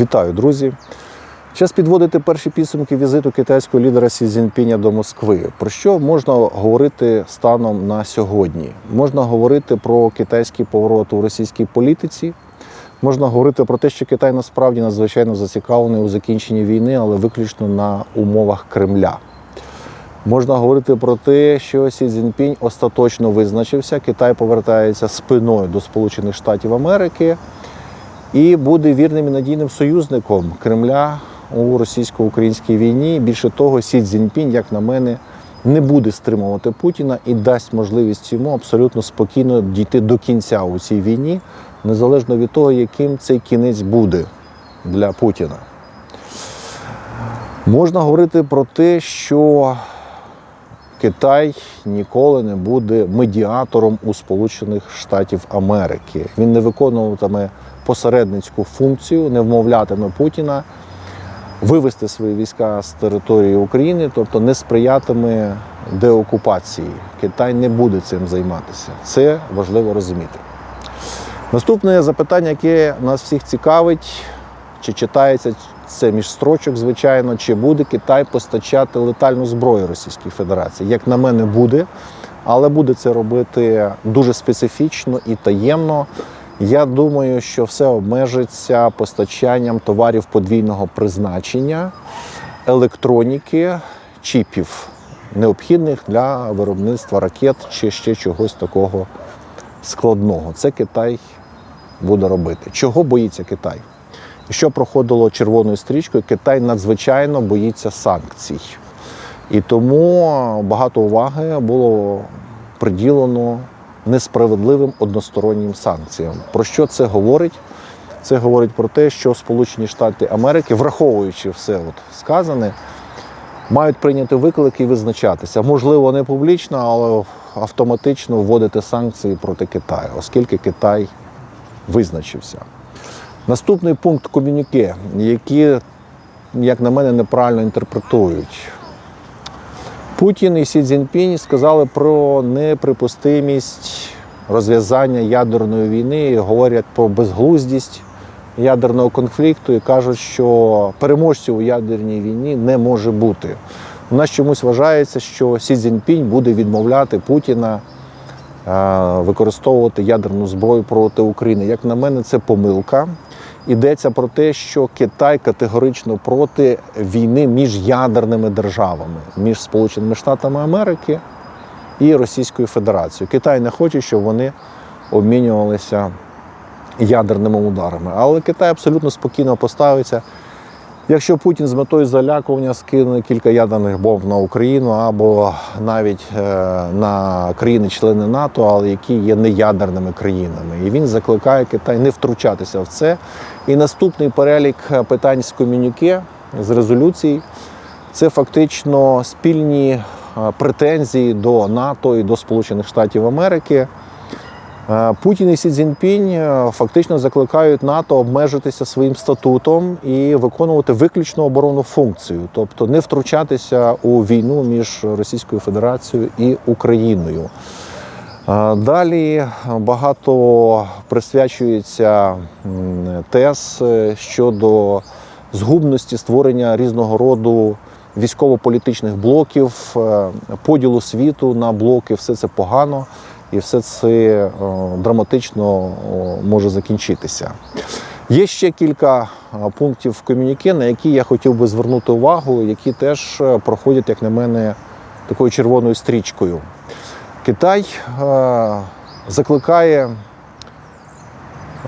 Вітаю, друзі! Час підводити перші підсумки візиту китайського лідера Сі Цзіньпіня до Москви. Про що можна говорити станом на сьогодні? Можна говорити про китайський поворот у російській політиці. Можна говорити про те, що Китай насправді надзвичайно зацікавлений у закінченні війни, але виключно на умовах Кремля. Можна говорити про те, що Сі Цзіньпінь остаточно визначився. Китай повертається спиною до Сполучених Штатів Америки і буде вірним і надійним союзником Кремля у російсько-українській війні. Більше того, Сі Цзіньпінь, як на мене, не буде стримувати Путіна і дасть можливість йому абсолютно спокійно дійти до кінця у цій війні, незалежно від того, яким цей кінець буде для Путіна. Можна говорити про те, що Китай ніколи не буде медіатором у Сполучених Штатів Америки. Він не виконуватиме посередницьку функцію, не вмовлятиме Путіна вивести свої війська з території України, тобто не сприятиме деокупації. Китай не буде цим займатися. Це важливо розуміти. Наступне запитання, яке нас всіх цікавить, чи читається це між строчок, звичайно, чи буде Китай постачати летальну зброю Російській Федерації? Як на мене, буде, але буде це робити дуже специфічно і таємно. Я думаю, що все обмежиться постачанням товарів подвійного призначення, електроніки, чіпів, необхідних для виробництва ракет чи ще чогось такого складного. Це Китай буде робити. Чого боїться Китай? Що проходило червоною стрічкою, Китай надзвичайно боїться санкцій. І тому багато уваги було приділено несправедливим одностороннім санкціям. Про що це говорить? Це говорить про те, що Сполучені Штати Америки, враховуючи все от сказане, мають прийняти виклик і визначатися. Можливо, не публічно, але автоматично вводити санкції проти Китаю, оскільки Китай визначився. Наступний пункт комюніке, які, як на мене, неправильно інтерпретують. Путін і Сі Цзіньпінь сказали про неприпустимість розв'язання ядерної війни, говорять про безглуздість ядерного конфлікту і кажуть, що переможців у ядерній війні не може бути. У нас чомусь вважається, що Сі Цзіньпінь буде відмовляти Путіна е, використовувати ядерну зброю проти України. Як на мене, це помилка. Йдеться про те, що Китай категорично проти війни між ядерними державами, між Сполученими Штатами Америки і Російською Федерацією. Китай не хоче, щоб вони обмінювалися ядерними ударами. Але Китай абсолютно спокійно поставиться. Якщо Путін з метою залякування скине кілька ядерних бомб на Україну або навіть е, на країни-члени НАТО, але які є неядерними країнами, і він закликає Китай не втручатися в це. І наступний перелік питань з комюніке з резолюцій це фактично спільні е, претензії до НАТО і до Сполучених Штатів Америки. Е, Путін і Сі Цзіньпінь е, фактично закликають НАТО обмежитися своїм статутом і виконувати виключно оборонну функцію, тобто не втручатися у війну між Російською Федерацією і Україною. Е, Далі багато присвячується тез щодо згубності створення різного роду військово-політичних блоків, поділу світу на блоки. Все це погано і все це е, драматично може закінчитися. Є ще кілька е, пунктів комюніке, на які я хотів би звернути увагу, які теж е, проходять, як на мене, такою червоною стрічкою. Китай е, закликає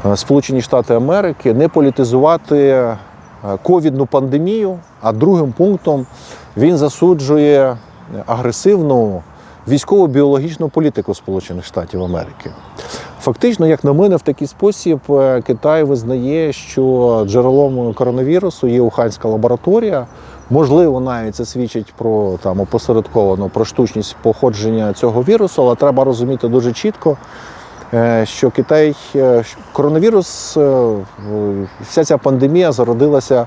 е, Сполучені Штати Америки не політизувати е, ковідну пандемію, а другим пунктом він засуджує агресивну військово-біологічну політику Сполучених Штатів Америки. Фактично, як на мене, в такий спосіб е, Китай визнає, що джерелом коронавірусу є Уханська лабораторія. Можливо, навіть це свідчить про там опосередковано про штучність походження цього вірусу, але треба розуміти дуже чітко, е, що Китай е, коронавірус, вся ця пандемія зародилася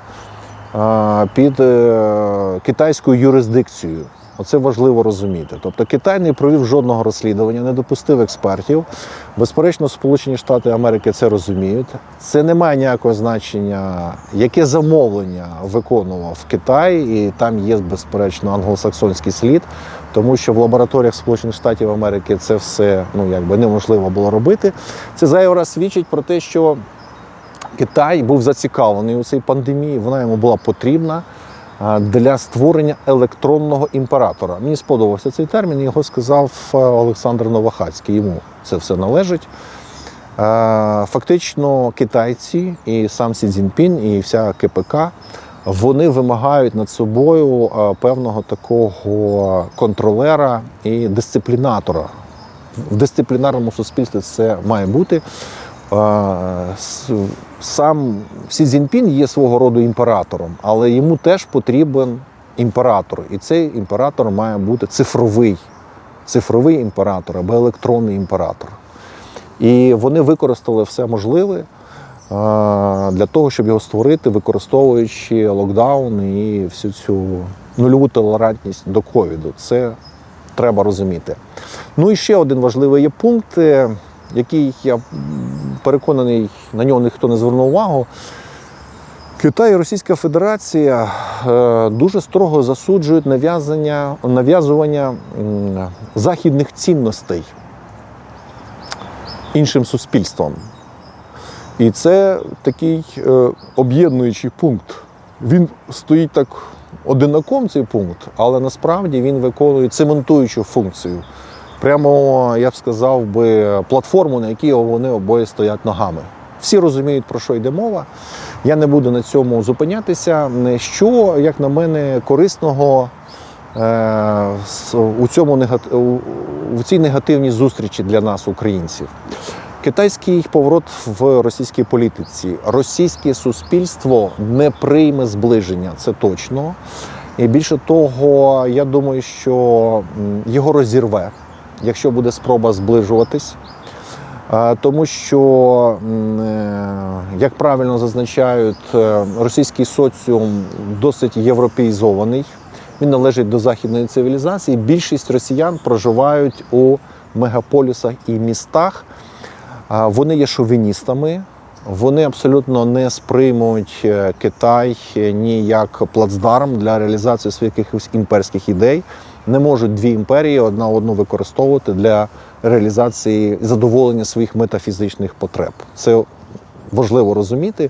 під китайською юрисдикцією. Оце важливо розуміти. Тобто Китай не провів жодного розслідування, не допустив експертів. Безперечно, Сполучені Штати Америки це розуміють. Це не має ніякого значення, яке замовлення виконував Китай, і там є безперечно англосаксонський слід, тому що в лабораторіях Сполучених Штатів Америки це все ну якби неможливо було робити. Це зайвий свідчить про те, що Китай був зацікавлений у цій пандемії, вона йому була потрібна для створення електронного імператора. Мені сподобався цей термін, його сказав е, Олександр Новохацький. Йому це все належить. Е, Фактично, китайці і сам Сі Цзіньпін, і вся КПК вони вимагають над собою е, певного такого контролера і дисциплінатора. В дисциплінарному суспільстві це має бути. Сам Сі Цзіньпін є свого роду імператором, але йому теж потрібен імператор. І цей імператор має бути цифровий, цифровий імператор або електронний імператор. І вони використали все можливе е, для того, щоб його створити, використовуючи локдаун і всю цю нульову толерантність до ковіду. Це треба розуміти. Ну і ще один важливий є пункт, е, який я переконаний, на нього ніхто не звернув увагу. Китай і Російська Федерація е, дуже строго засуджують нав'язування західних цінностей іншим суспільством. І це такий е, об'єднуючий пункт. Він стоїть так одинаком, цей пункт, але насправді він виконує цементуючу функцію. Прямо, я б сказав би, платформу, на якій вони обоє стоять ногами. Всі розуміють, про що йде мова. Я не буду на цьому зупинятися. Що, як на мене, корисного е, у, цьому у цій негативній зустрічі для нас, українців. Китайський поворот в російській політиці. Російське суспільство не прийме зближення, це точно. І більше того, я думаю, що його розірве, якщо буде спроба зближуватись. Тому що, е, як правильно зазначають, е, російський соціум досить європеїзований. Він належить до західної цивілізації. Більшість росіян проживають у мегаполісах і містах. Вони є шовіністами, вони абсолютно не сприймуть е, Китай ні як плацдарм для реалізації своїх якихось імперських ідей. Не можуть дві імперії одна одну використовувати для реалізації задоволення своїх метафізичних потреб. Це важливо розуміти.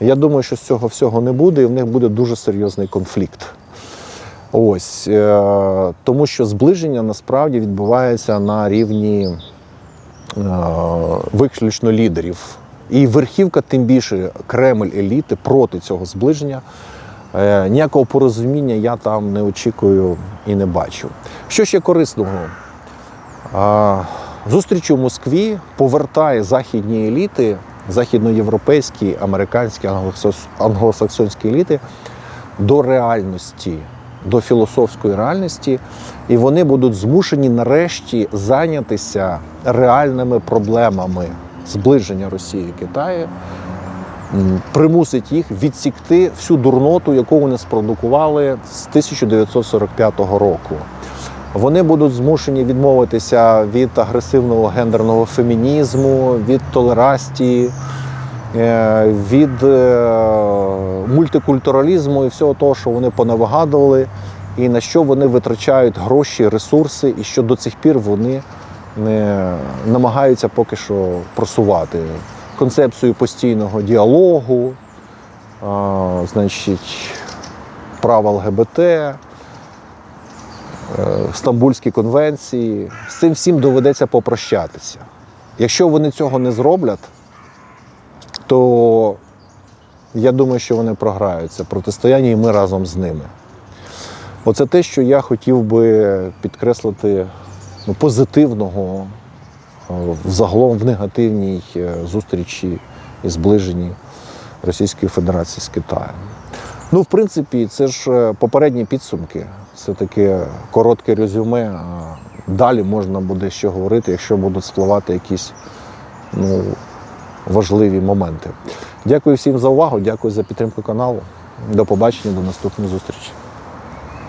Я думаю, що з цього всього не буде, і в них буде дуже серйозний конфлікт. Ось е, тому, що зближення насправді відбувається на рівні е, виключно лідерів. І верхівка, тим більше Кремль еліти проти цього зближення. Е, Ніякого порозуміння я там не очікую і не бачу. Що ще корисного? Зустріч у Москві повертає західні еліти, західноєвропейські, американські, англосаксонські еліти до реальності, до філософської реальності, і вони будуть змушені нарешті зайнятися реальними проблемами зближення Росії і Китаю, примусить їх відсікти всю дурноту, яку вони спродукували з 1945 року. Вони будуть змушені відмовитися від агресивного гендерного фемінізму, від толерастії, е, від е, мультикультуралізму і всього того, що вони понавигадували, і на що вони витрачають гроші, ресурси, і що до цих пір вони не намагаються поки що просувати концепцію постійного діалогу, а, значить, права ЛГБТ. е, Стамбульські конвенції. З цим всім доведеться попрощатися. Якщо вони цього не зроблять, то я думаю, що вони програють це протистояння, і ми разом з ними. Оце те, що я хотів би підкреслити ну, позитивного взагалом в негативній е, зустрічі і зближенні Російської Федерації з Китаєм. Ну, в принципі, це ж е, попередні підсумки. Це таке коротке резюме. Далі можна буде ще говорити, якщо будуть спливати якісь ну, важливі моменти. Дякую всім за увагу, дякую за підтримку каналу. До побачення, до наступної зустрічі.